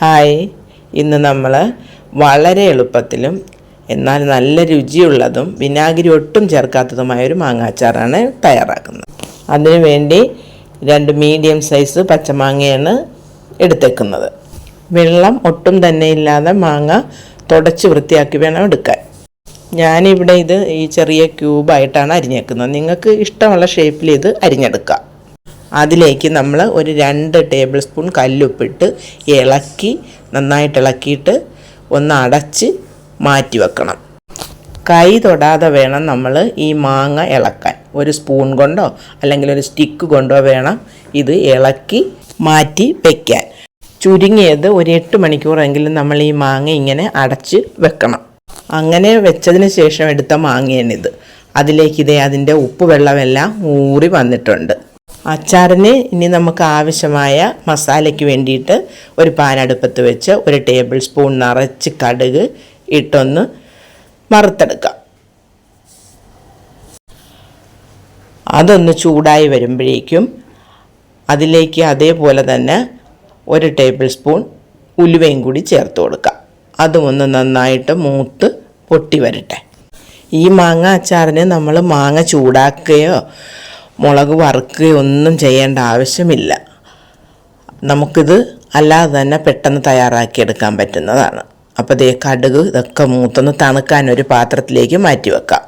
Hi. ഇന്ന് നമ്മൾ വളരെ എളുപ്പത്തിലും എന്നാൽ നല്ല രുചിയുള്ളതും വിനാഗിരി ഒട്ടും ചേർക്കാത്തതുമായ ഒരു മാങ്ങാച്ചാറാണ് തയ്യാറാക്കുന്നത്. അതിനുവേണ്ടി രണ്ട് മീഡിയം സൈസ് പച്ചമാങ്ങയാണ് എടുത്തേക്കുന്നത്. വെള്ളം ഒട്ടും തന്നെ ഇല്ലാതെ മാങ്ങ തുടച്ച് വൃത്തിയാക്കി വേണം എടുക്കാൻ. ഞാനിവിടെ ഇത് ഈ ചെറിയ ക്യൂബായിട്ടാണ് അരിഞ്ഞേക്കുന്നത്. നിങ്ങൾക്ക് ഇഷ്ടമുള്ള ഷേപ്പിൽ ഇത് അരിഞ്ഞെടുക്കാം. അതിലേക്ക് നമ്മൾ ഒരു രണ്ട് ടേബിൾ സ്പൂൺ കല്ലുപ്പിട്ട് ഇളക്കി നന്നായിട്ട് ഇളക്കിയിട്ട് ഒന്ന് അടച്ച് മാറ്റി വെക്കണം. കൈ തൊടാതെ വേണം നമ്മൾ ഈ മാങ്ങ ഇളക്കാൻ. ഒരു സ്പൂൺ കൊണ്ടോ അല്ലെങ്കിൽ ഒരു സ്റ്റിക്ക് കൊണ്ടോ വേണം ഇത് ഇളക്കി മാറ്റി വയ്ക്കാൻ ചുരുങ്ങിയത് ഒരു എട്ട് മണിക്കൂറെങ്കിലും നമ്മൾ ഈ മാങ്ങ ഇങ്ങനെ അടച്ച് വെക്കണം. അങ്ങനെ വെച്ചതിന് ശേഷം എടുത്ത മാങ്ങയാണിത്. അതിലേക്ക് ഇതേ അതിന്റെ ഉപ്പ് വെള്ളമെല്ലാം ഊറി വന്നിട്ടുണ്ട്. അച്ചാറിന് ഇനി നമുക്ക് ആവശ്യമായ മസാലയ്ക്ക് വേണ്ടിയിട്ട് ഒരു പാൻ അടുപ്പത്ത് വെച്ച് ഒരു ടേബിൾ സ്പൂൺ നിറച്ച് കടുക് ഇട്ടൊന്ന് വറുത്തെടുക്കാം. അതൊന്ന് ചൂടായി വരുമ്പോഴേക്കും അതിലേക്ക് അതേപോലെ തന്നെ ഒരു ടേബിൾ സ്പൂൺ ഉലുവയും കൂടി ചേർത്ത് കൊടുക്കാം. അതും ഒന്ന് നന്നായിട്ട് മൂത്ത് പൊട്ടി വരട്ടെ. ഈ മാങ്ങ അച്ചാറിന് നമ്മൾ മാങ്ങ ചൂടാക്കുകയോ മുളക് വറുക്കുകയോ ഒന്നും ചെയ്യേണ്ട ആവശ്യമില്ല. നമുക്കിത് അല്ലാതെ തന്നെ പെട്ടെന്ന് തയ്യാറാക്കിയെടുക്കാൻ പറ്റുന്നതാണ്. അപ്പോൾ ദേ കടുക് ഇതൊക്കെ മൂത്തൊന്ന് തണുക്കാൻ ഒരു പാത്രത്തിലേക്ക് മാറ്റി വെക്കാം.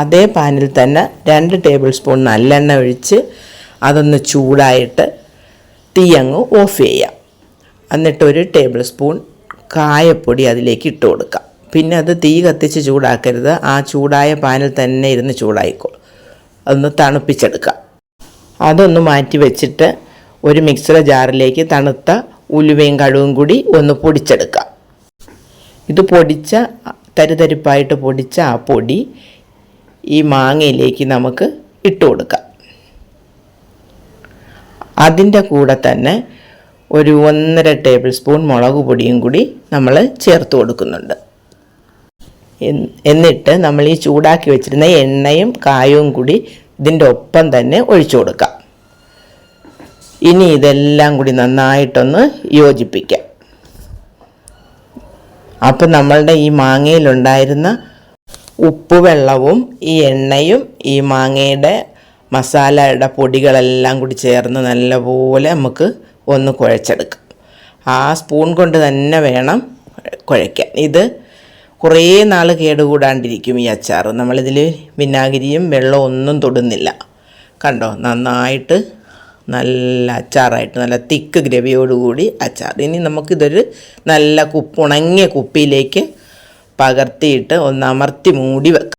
അതേ പാനിൽ തന്നെ രണ്ട് ടേബിൾ സ്പൂൺ നല്ലെണ്ണ ഒഴിച്ച് അതൊന്ന് ചൂടായിട്ട് തീ അങ്ങ് ഓഫ് ചെയ്യാം. എന്നിട്ട് ഒരു ടേബിൾ സ്പൂൺ കായപ്പൊടി അതിലേക്ക് ഇട്ട് കൊടുക്കാം. പിന്നെ അത് തീ കത്തിച്ച് ചൂടാക്കരുത്. ആ ചൂടായ പാനിൽ തന്നെ ഇരുന്ന് ചൂടായിക്കോളും. അതൊന്ന് തണുപ്പിച്ചെടുക്കുക അതൊന്ന് മാറ്റി വെച്ചിട്ട് ഒരു മിക്സർ ജാറിലേക്ക് തണുത്ത ഉലുവയും കടുവും കൂടി ഒന്ന് പൊടിച്ചെടുക്കുക ഇത് പൊടിച്ച തരിതരിപ്പായിട്ട് പൊടിച്ച ആ പൊടി ഈ മാങ്ങയിലേക്ക് നമുക്ക് ഇട്ട് കൊടുക്കാം. അതിന്റെ കൂടെ തന്നെ ഒരു ഒന്നര ടേബിൾ സ്പൂൺ മുളക് പൊടിയും കൂടി നമ്മൾ ചേർത്ത് കൊടുക്കുന്നുണ്ട്. എന്നിട്ട് നമ്മൾ ഈ ചൂടാക്കി വെച്ചിരുന്ന എണ്ണയും കായവും കൂടി ഇതിന്റെ ഒപ്പം തന്നെ ഒഴിച്ചു കൊടുക്കാം. ഇനി ഇതെല്ലാം കൂടി നന്നായിട്ടൊന്ന് യോജിപ്പിക്കാം. അപ്പം നമ്മളുടെ ഈ മാങ്ങയിലുണ്ടായിരുന്ന ഉപ്പുവെള്ളവും ഈ എണ്ണയും ഈ മാങ്ങയുടെ മസാലയുടെ പൊടികളെല്ലാം കൂടി ചേർന്ന് നല്ലപോലെ നമുക്ക് ഒന്ന് കുഴച്ചെടുക്കാം. ആ സ്പൂൺ കൊണ്ട് തന്നെ വേണം കുഴയ്ക്കാൻ. ഇത് കുറേ നാൾ കേടുകൂടാണ്ടിരിക്കും ഈ അച്ചാർ. നമ്മളിതിൽ വിനാഗിരിയും വെള്ളവും ഒന്നും തൊടുന്നില്ല. കണ്ടോ? നന്നായിട്ട് നല്ല അച്ചാറായിട്ട് നല്ല തിക്ക് ഗ്രവിയോടുകൂടി അച്ചാർ. ഇനി നമുക്കിതൊരു നല്ല കുപ്പ് ഉണങ്ങിയ കുപ്പിയിലേക്ക് പകർത്തിയിട്ട് ഒന്ന് അമർത്തി മൂടി വെക്കാം.